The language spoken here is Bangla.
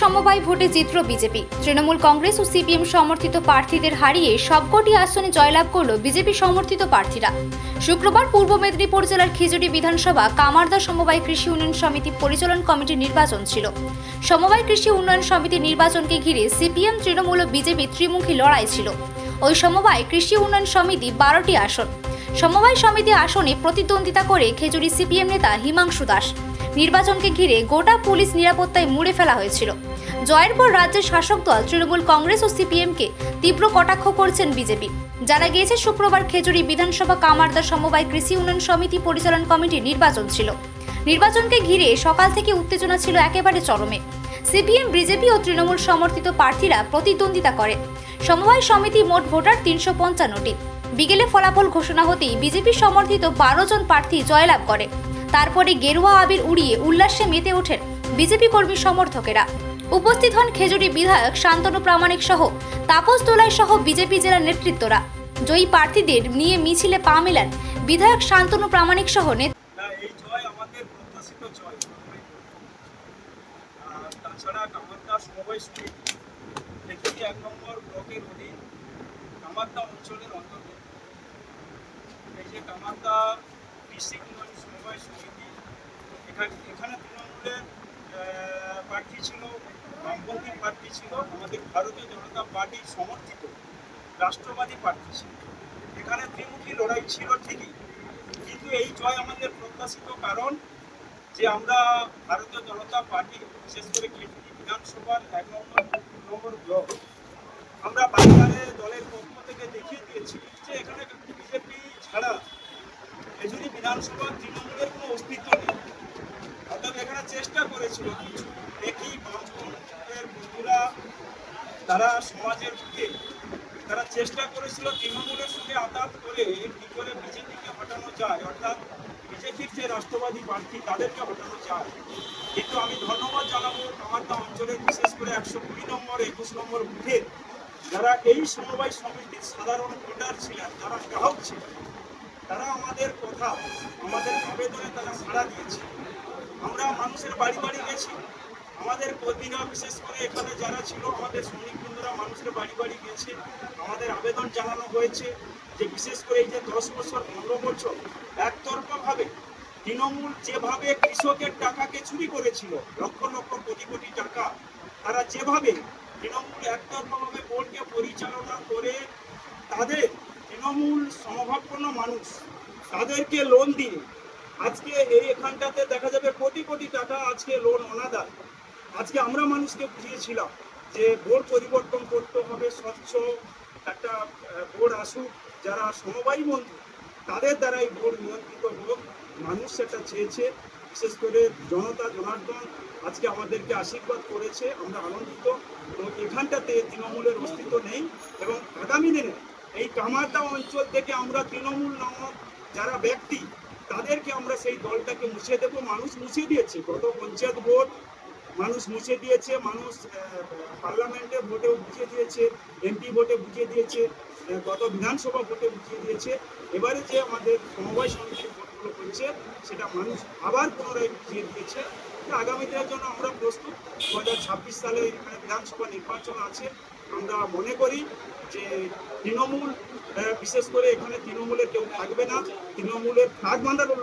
সমবায় ভোটে জিতল বিজেপি। তৃণমূল কংগ্রেস ও সিপিএম সমর্থিত প্রার্থীদের হারিয়ে সবকটি আসনে জয়লাভ করল বিজেপি সমর্থিত প্রার্থীরা। শুক্রবার পূর্ব মেদিনীপুর জেলার খিজুড়ি বিধানসভা কামারদা সমবায় কৃষি উন্নয়ন সমিতি পরিচালন কমিটির নির্বাচন ছিল। সমবায় কৃষি উন্নয়ন সমিতির নির্বাচনকে ঘিরে সিপিএম, তৃণমূল ও বিজেপি ত্রিমুখী লড়াই ছিল। ওই সমবায় কৃষি উন্নয়ন সমিতি বারোটি আসন। সমবায় সমিতি আসনে প্রতিদ্বন্দ্বিতা করে খেজুরি সিপিএম নেতা হিমাংশু দাস। নির্বাচনকে ঘিরে গোটা পুলিশ নিরাপত্তায় মুড়ে ফেলা হয়েছিল। জয়ের পর রাজ্যের শাসক দল, তৃণমূল কংগ্রেস ও সিপিএমকে তীব্র কটাক্ষ করছেন বিজেপি। জানা গিয়েছে, শুক্রবার খেজুরি বিধানসভা কামারদা সমবায় কৃষি উন্নয়ন সমিতি পরিচালন কমিটির নির্বাচন ছিল। নির্বাচনকে ঘিরে সকাল থেকে উত্তেজনা ছিল একেবারে চরমে। সিপিএম, বিজেপি ও তৃণমূল সমর্থিত প্রার্থীরা প্রতিদ্বন্দ্বিতা করে। সমবায় সমিতি মোট ভোটার তিনশো পঞ্চান্নটি। বিকেলে ফলাফল ঘোষণা হতেই বিজেপি সমর্থিত বারো জন প্রার্থী জয়লাভ করে। তারপরে গেরুয়া আবির উড়িয়ে উল্লাসে মেতে ওঠেন বিজেপি কর্মী সমর্থকেরা। উপস্থিত হন খেজুরি বিধায়ক শান্তনু প্রামাণিক সহ, তাপস দোলাই সহ বিজেপি জেলার নেতৃত্বরা। জয়ী প্রার্থীদের নিয়ে মিছিলে পা মেলান বিধায়ক শান্তনু প্রামাণিক সহ তাছাড়া কামারদা সমবায় সমিতি পৃথিবী এক নম্বর ব্লকের অধীন কামারদা অঞ্চলের অন্তর্গত। এই যে কামারদা কৃষি উন্নয়ন সমবায় সমিতি এখানে এখানে তৃণমূলের প্রার্থী ছিল বামপন্থী প্রার্থী ছিল আমাদের ভারতীয় জনতা পার্টির সমর্থিত রাষ্ট্রবাদী প্রার্থী ছিল এখানে ত্রিমুখী লড়াই ছিল ঠিকই কিন্তু এই জয় আমাদের প্রত্যাশিত কারণ যে আমরা ভারতীয় জনতা পার্টি করে কেন্দ্রীয় বিধানসভার এক নম্বর নম্বর ব্লক আমরা বাংলারে দলের পক্ষ থেকে দেখিয়ে দিয়েছি যে এখানে বিজেপি বিধানসভা তৃণমূলের কোনো অস্তিত্ব নেই। অর্থাৎ এখানে চেষ্টা করেছিল কিছু। দেখি বামপন্থের বন্ধুরা, তারা সমাজের বুকে, তারা চেষ্টা করেছিল তৃণমূলের সঙ্গে আঘাত করে কি করে বিজেপিকে হটানো যায়। অর্থাৎ বিজেপির যে রাষ্ট্রবাদী প্রার্থী, তাদেরকে হটানো যায়। কিন্তু আমি ধন্যবাদ জানাব কামারদা অঞ্চলের, বিশেষ করে একশো কুড়ি নম্বর, একুশ নম্বর বুথের যারা এই সমবায় সমিতির সাধারণ ভোটার ছিলেন, যারা গ্রাহক ছিলেন তারা আমাদের কথা, আমাদের আবেদনে তারা সাড়া দিয়েছে। আমরা মানুষের বাড়ি বাড়ি গেছি। আমাদের কর্মীরা, বিশেষ করে এখানে যারা ছিল, আমাদের সৈনিক বন্ধুরা মানুষের বাড়ি বাড়ি গেছে। আমাদের আবেদন জানানো হয়েছে যে, বিশেষ করে এই যে দশ বছর, পনেরো বছর, একতরফাভাবে তৃণমূল যেভাবে কৃষকের টাকাকে চুরি করেছিল, লক্ষ লক্ষ কোটি কোটি টাকা, তারা যেভাবে তৃণমূল একতরফাভাবে বোর্ডকে পরিচালনা করে তাদের তৃণমূল সমভাবপন্ন মানুষ, তাদেরকে লোন দিয়ে আজকে এই এখানটাতে দেখা যাবে কোটি কোটি টাকা আজকে লোন অনাদায় আজকে আমরা মানুষকে বুঝিয়েছিলাম যে বোর্ড পরিবর্তন করতে হবে, স্বচ্ছ একটা বোর্ড আসুক, যারা সমবায়ী বন্ধু, তাদের দ্বারাই বোর্ড নিয়ন্ত্রিত হোক। মানুষ সেটা চেয়েছে, বিশেষ করে জনতা, জনার্দন আজকে আমাদেরকে আশীর্বাদ করেছে। আমরা আনন্দিত এবং এখানটাতে তৃণমূলের অস্তিত্ব নেই এবং আগামী দিনে কামারদা অঞ্চল থেকে আমরা তৃণমূল নামক যারা ব্যক্তি, তাদেরকে আমরা সেই দলটাকে মুছে দেবো। মানুষ মুছে দিয়েছে। গত পঞ্চায়েত ভোট মানুষ মুছে দিয়েছে। মানুষ পার্লামেন্টে ভোটেও বুঝিয়ে দিয়েছে, এমপি ভোটে বুঝিয়ে দিয়েছে, গত বিধানসভা ভোটে বুঝিয়ে দিয়েছে। এবারে যে আমাদের সমবায় সমিতির ভোটগুলো হচ্ছে, সেটা মানুষ আবার পুনরায় বুঝিয়ে দিয়েছে। আগামী দিনের জন্য আমরা প্রস্তুত। দু হাজার ছাব্বিশ সালে এখানে বিধানসভা নির্বাচন আছে। আমরা মনে করি যে তৃণমূল বিশেষ করে এখানে তৃণমূলের কেউ থাকবে না। তৃণমূলের ফ্লাগ বাঁধার